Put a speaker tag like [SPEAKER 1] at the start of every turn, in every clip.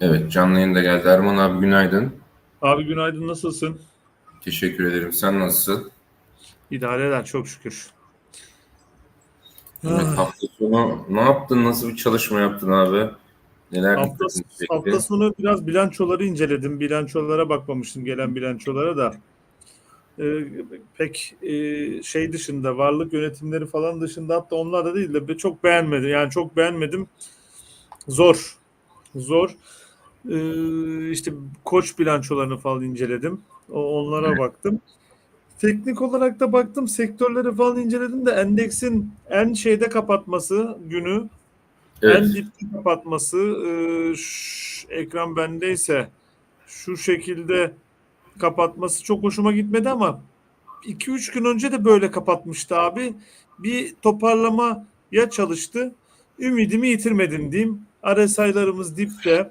[SPEAKER 1] Evet canlı yayında geldi. Erman abi günaydın.
[SPEAKER 2] Abi günaydın nasılsın?
[SPEAKER 1] Teşekkür ederim. Sen nasılsın?
[SPEAKER 2] İdare eder çok şükür.
[SPEAKER 1] Evet,
[SPEAKER 2] Ah,
[SPEAKER 1] hafta sonu ne yaptın? Nasıl bir çalışma yaptın abi? Neler
[SPEAKER 2] hafta, hafta sonu biraz bilançoları inceledim. Bilançolara bakmamıştım gelen bilançolara da. Ee, pek e, şey dışında varlık yönetimleri falan dışında hatta onlar da değil de çok beğenmedim. Yani çok beğenmedim. Zor. Zor. Ee, işte koç bilançolarını falan inceledim. O, onlara
[SPEAKER 1] Evet.
[SPEAKER 2] baktım. Teknik olarak da baktım sektörleri falan inceledim de endeksin en şeyde kapatması günü
[SPEAKER 1] Evet.
[SPEAKER 2] en dipte kapatması e, ekran bendeyse şu şekilde kapatması çok hoşuma gitmedi ama 2-3 gün önce de böyle kapatmıştı abi. Bir toparlamaya çalıştı. Ümidimi yitirmedim diyeyim. RSI'larımız dipte.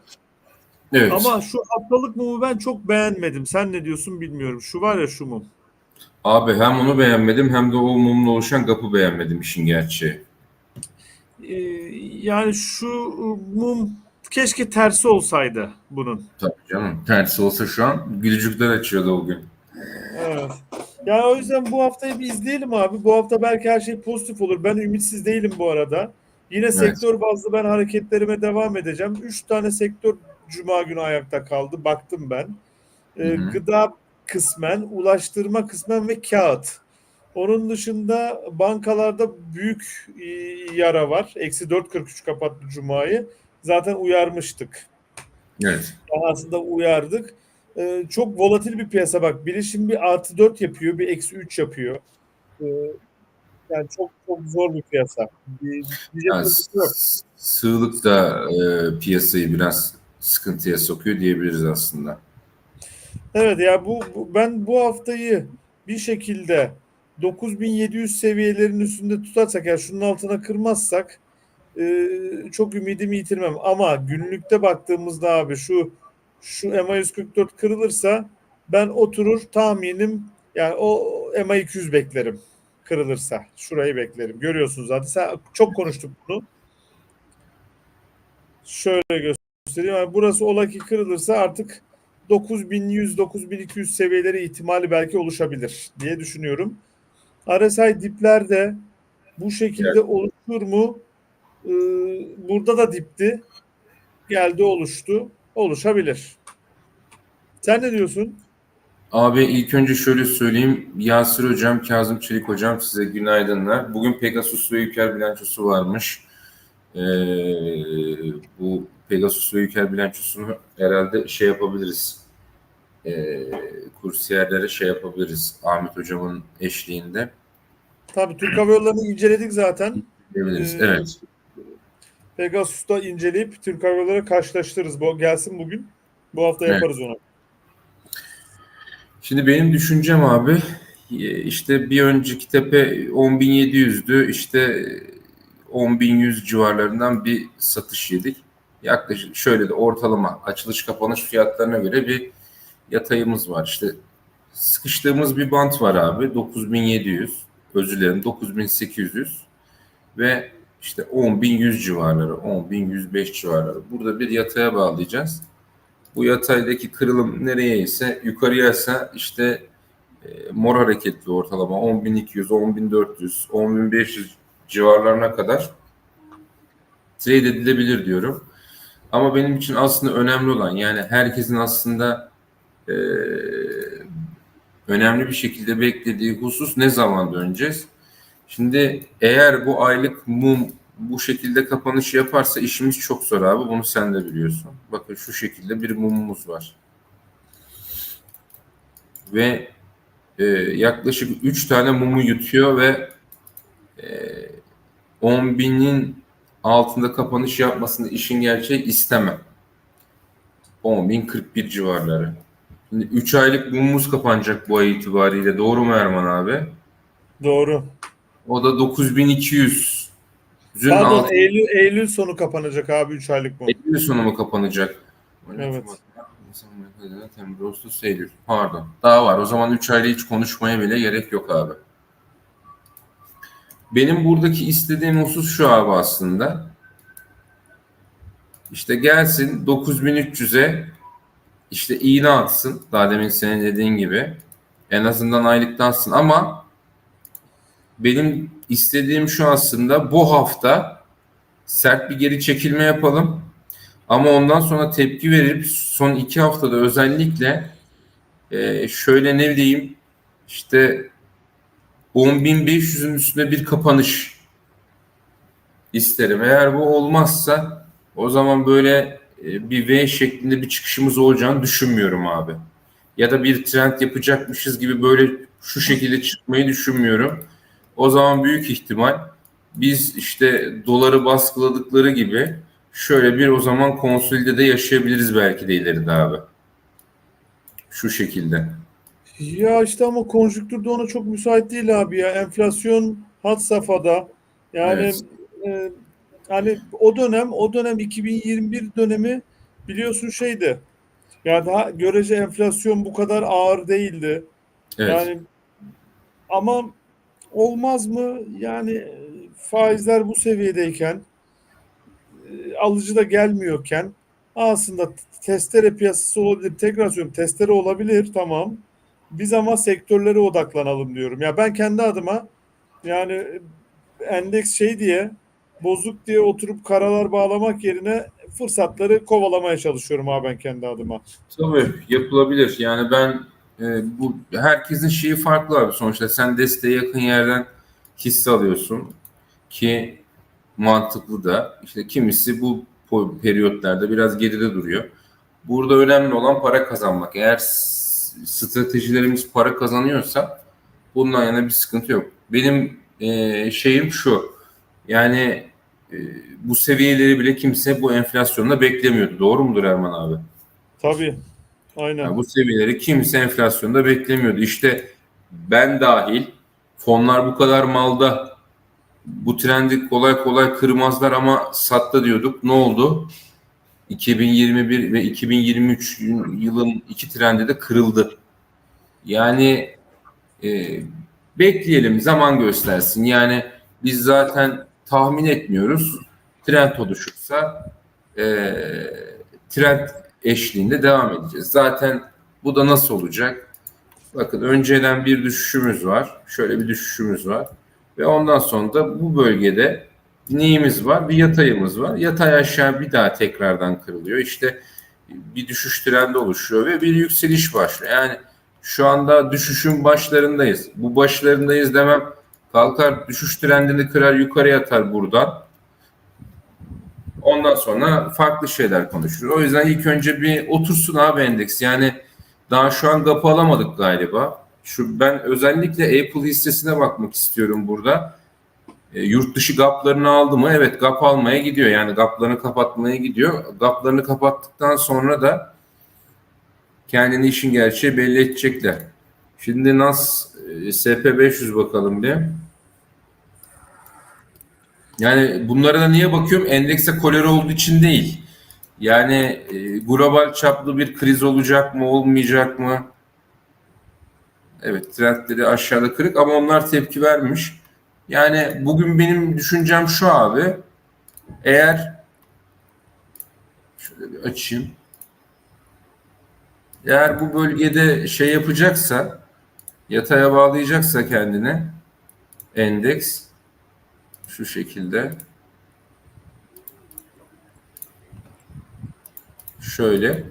[SPEAKER 1] Evet.
[SPEAKER 2] Ama şu haftalık mumu ben çok beğenmedim. Sen ne diyorsun bilmiyorum. Şu var ya şu mum.
[SPEAKER 1] Abi hem onu beğenmedim hem de o mumla oluşan kapı beğenmedim işin gerçeği.
[SPEAKER 2] Ee, yani şu mum keşke tersi olsaydı bunun.
[SPEAKER 1] Tabii canım. Tersi olsa şu an gülücükler açıyordu o gün.
[SPEAKER 2] Evet. Yani o yüzden bu haftayı bir izleyelim abi. Bu hafta belki her şey pozitif olur. Ben ümitsiz değilim bu arada. Yine sektör bazlı ben hareketlerime devam edeceğim. Üç tane sektör cuma günü ayakta kaldı. Baktım ben.
[SPEAKER 1] Hı hı.
[SPEAKER 2] gıda kısmen, ulaştırma kısmen ve kağıt. Onun dışında bankalarda büyük e, yara var. Eksi 4.43 kapattı Cuma'yı. Zaten uyarmıştık.
[SPEAKER 1] Evet.
[SPEAKER 2] Yani aslında uyardık. Ee, çok volatil bir piyasa bak. Bilişim bir artı 4 yapıyor, bir eksi 3 yapıyor. Ee, yani çok çok zor bir piyasa. Bir,
[SPEAKER 1] Yani
[SPEAKER 2] bir
[SPEAKER 1] s- sığlık da e, piyasayı biraz sıkıntıya sokuyor diyebiliriz aslında.
[SPEAKER 2] Evet ya bu, bu- ben bu haftayı bir şekilde 9700 seviyelerin üstünde tutarsak ya şunun altına kırmazsak e, çok ümidimi yitirmem. Ama günlükte baktığımızda abi şu şu EMA 144 kırılırsa ben oturur tahminim yani o EMA 200 beklerim kırılırsa. Şurayı beklerim. Görüyorsunuz zaten. Sen, çok konuştuk bunu. Şöyle göstereyim. Yani burası ola ki kırılırsa artık 9100 9200 seviyeleri ihtimali belki oluşabilir diye düşünüyorum. RSI diplerde bu şekilde oluşur mu? Ee, burada da dipti. Geldi oluştu. Oluşabilir. Sen ne diyorsun?
[SPEAKER 1] Abi ilk önce şöyle söyleyeyim. Yasir Hocam, Kazım Çelik Hocam size günaydınlar. Bugün Pegasus ve Yüker bilançosu varmış. Ee, bu Pegasus ve Yüker bilançosunu herhalde şey yapabiliriz. Ee, kursiyerlere şey yapabiliriz. Ahmet Hocam'ın eşliğinde.
[SPEAKER 2] Tabii Türk Hava Yolları'nı inceledik zaten.
[SPEAKER 1] Diyebiliriz.
[SPEAKER 2] Ee,
[SPEAKER 1] Evet.
[SPEAKER 2] Pegasus'ta inceleyip Türk Hava Yolları karşılaştırırız. Bu gelsin bugün. Bu hafta
[SPEAKER 1] Evet.
[SPEAKER 2] yaparız onu.
[SPEAKER 1] Şimdi benim düşüncem abi e, işte bir önceki tepe 10.700'dü işte 10.100 civarlarından bir satış yedik. Yaklaşık şöyle de ortalama açılış kapanış fiyatlarına göre bir yatayımız var. İşte sıkıştığımız bir bant var abi 9.700 özür dilerim 9.800 ve işte 10.100 civarları 10.105 civarları burada bir yataya bağlayacağız. Bu yataydaki kırılım nereye ise yukarıya ise işte e, mor hareketli ortalama 10.200, 10.400, 10.500 civarlarına kadar trade edilebilir diyorum. Ama benim için aslında önemli olan yani herkesin aslında e, önemli bir şekilde beklediği husus ne zaman döneceğiz? Şimdi eğer bu aylık mum bu şekilde kapanış yaparsa işimiz çok zor abi. Bunu sen de biliyorsun. Bakın şu şekilde bir mumumuz var. Ve e, yaklaşık 3 tane mumu yutuyor ve e, 10 binin altında kapanış yapmasını işin gerçeği istemem. 10.041 civarları. Şimdi 3 aylık mumumuz kapanacak bu ay itibariyle. Doğru mu Erman abi?
[SPEAKER 2] Doğru.
[SPEAKER 1] O da 9200. Zün
[SPEAKER 2] Pardon
[SPEAKER 1] altı-
[SPEAKER 2] Eylül, Eylül sonu kapanacak abi 3 aylık bu.
[SPEAKER 1] Eylül sonu mu kapanacak?
[SPEAKER 2] Evet.
[SPEAKER 1] Temmuz, Ağustos, Eylül. Pardon. Daha var. O zaman 3 ayda hiç konuşmaya bile gerek yok abi. Benim buradaki istediğim husus şu abi aslında. İşte gelsin 9300'e işte iğne atsın. Daha demin senin dediğin gibi. En azından aylıktansın ama benim istediğim şu aslında bu hafta sert bir geri çekilme yapalım. Ama ondan sonra tepki verip son iki haftada özellikle e, şöyle ne diyeyim işte 10.500'ün üstünde bir kapanış isterim. Eğer bu olmazsa o zaman böyle e, bir V şeklinde bir çıkışımız olacağını düşünmüyorum abi. Ya da bir trend yapacakmışız gibi böyle şu şekilde çıkmayı düşünmüyorum. O zaman büyük ihtimal biz işte doları baskıladıkları gibi şöyle bir o zaman konsolide de yaşayabiliriz belki de ileride abi. Şu şekilde.
[SPEAKER 2] Ya işte ama konjüktür de ona çok müsait değil abi ya. Enflasyon had safhada. Yani
[SPEAKER 1] Evet.
[SPEAKER 2] e, hani o dönem o dönem 2021 dönemi biliyorsun şeydi. Ya daha görece enflasyon bu kadar ağır değildi.
[SPEAKER 1] Evet.
[SPEAKER 2] Yani ama olmaz mı? Yani e, faizler bu seviyedeyken e, alıcı da gelmiyorken aslında testere piyasası olabilir. Tekrar söylüyorum testere olabilir tamam. Biz ama sektörlere odaklanalım diyorum. Ya ben kendi adıma yani endeks şey diye bozuk diye oturup karalar bağlamak yerine fırsatları kovalamaya çalışıyorum abi ben kendi adıma.
[SPEAKER 1] Tabii yapılabilir. Yani ben e, bu herkesin şeyi farklı abi sonuçta. Sen desteğe yakın yerden hisse alıyorsun ki mantıklı da. İşte kimisi bu periyotlarda biraz geride duruyor. Burada önemli olan para kazanmak. Eğer stratejilerimiz para kazanıyorsa bundan yana bir sıkıntı yok. Benim e, şeyim şu. Yani e, bu seviyeleri bile kimse bu enflasyonla beklemiyordu. Doğru mudur Erman abi?
[SPEAKER 2] Tabii. Aynen.
[SPEAKER 1] Yani bu seviyeleri kimse enflasyonda beklemiyordu. İşte ben dahil fonlar bu kadar malda bu trendi kolay kolay kırmazlar ama sattı diyorduk. Ne oldu? 2021 ve 2023 yılın iki trendi de kırıldı. Yani e, bekleyelim zaman göstersin. Yani biz zaten tahmin etmiyoruz. Trend oluşursa e, trend eşliğinde devam edeceğiz. Zaten bu da nasıl olacak? Bakın önceden bir düşüşümüz var. Şöyle bir düşüşümüz var. Ve ondan sonra da bu bölgede neyimiz var? Bir yatayımız var. Yatay aşağı bir daha tekrardan kırılıyor. İşte bir düşüş trendi oluşuyor ve bir yükseliş başlıyor. Yani şu anda düşüşün başlarındayız. Bu başlarındayız demem kalkar düşüş trendini kırar yukarı atar buradan. Ondan sonra farklı şeyler konuşuruz. O yüzden ilk önce bir otursun abi endeks. Yani daha şu an gapı alamadık galiba. Şu ben özellikle Apple hissesine bakmak istiyorum burada. E, yurt dışı gaplarını aldı mı? Evet gap almaya gidiyor. Yani gaplarını kapatmaya gidiyor. Gaplarını kapattıktan sonra da kendini işin gerçeği belli edecekler. Şimdi NAS e, SP500 bakalım bir. Yani bunlara da niye bakıyorum? Endekse kolere olduğu için değil. Yani e, global çaplı bir kriz olacak mı, olmayacak mı? Evet, trendleri aşağıda kırık ama onlar tepki vermiş. Yani bugün benim düşüncem şu abi. Eğer şöyle bir açayım. Eğer bu bölgede şey yapacaksa, yataya bağlayacaksa kendine endeks şu şekilde şöyle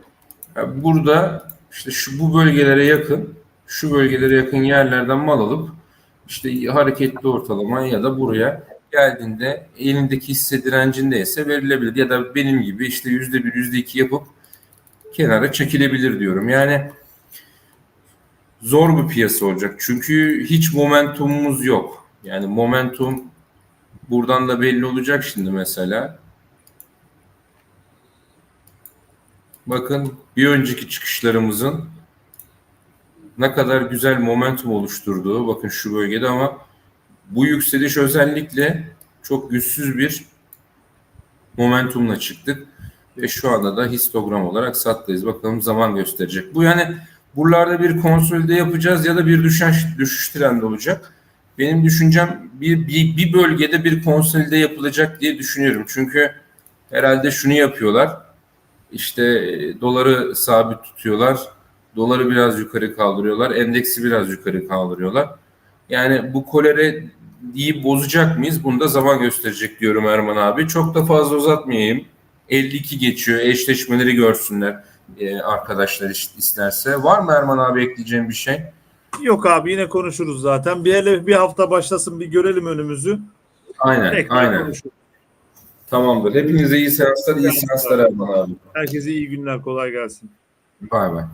[SPEAKER 1] burada işte şu bu bölgelere yakın şu bölgelere yakın yerlerden mal alıp işte hareketli ortalama ya da buraya geldiğinde elindeki hisse direncindeyse verilebilir ya da benim gibi işte yüzde bir yüzde iki yapıp kenara çekilebilir diyorum. Yani zor bir piyasa olacak. Çünkü hiç momentumumuz yok. Yani momentum buradan da belli olacak şimdi mesela. Bakın bir önceki çıkışlarımızın ne kadar güzel momentum oluşturduğu bakın şu bölgede ama bu yükseliş özellikle çok güçsüz bir momentumla çıktık ve şu anda da histogram olarak sattayız. Bakalım zaman gösterecek. Bu yani buralarda bir konsolide yapacağız ya da bir düşüş düşüş trendi olacak. Benim düşüncem bir, bir, bir bölgede bir konsolide yapılacak diye düşünüyorum. Çünkü Herhalde şunu yapıyorlar. İşte e, doları sabit tutuyorlar. Doları biraz yukarı kaldırıyorlar. Endeksi biraz yukarı kaldırıyorlar. Yani bu koleriyi bozacak mıyız? Bunu da zaman gösterecek diyorum Erman abi. Çok da fazla uzatmayayım. 52 geçiyor. Eşleşmeleri görsünler e, arkadaşlar isterse. Var mı Erman abi ekleyeceğim bir şey?
[SPEAKER 2] Yok abi yine konuşuruz zaten. Bir hele bir hafta başlasın bir görelim önümüzü.
[SPEAKER 1] Aynen,
[SPEAKER 2] Tekrar
[SPEAKER 1] aynen.
[SPEAKER 2] konuşuruz.
[SPEAKER 1] Tamamdır. Hepinize iyi seanslar, iyi seanslar Erman abi.
[SPEAKER 2] Herkese iyi günler kolay gelsin.
[SPEAKER 1] Bay bay.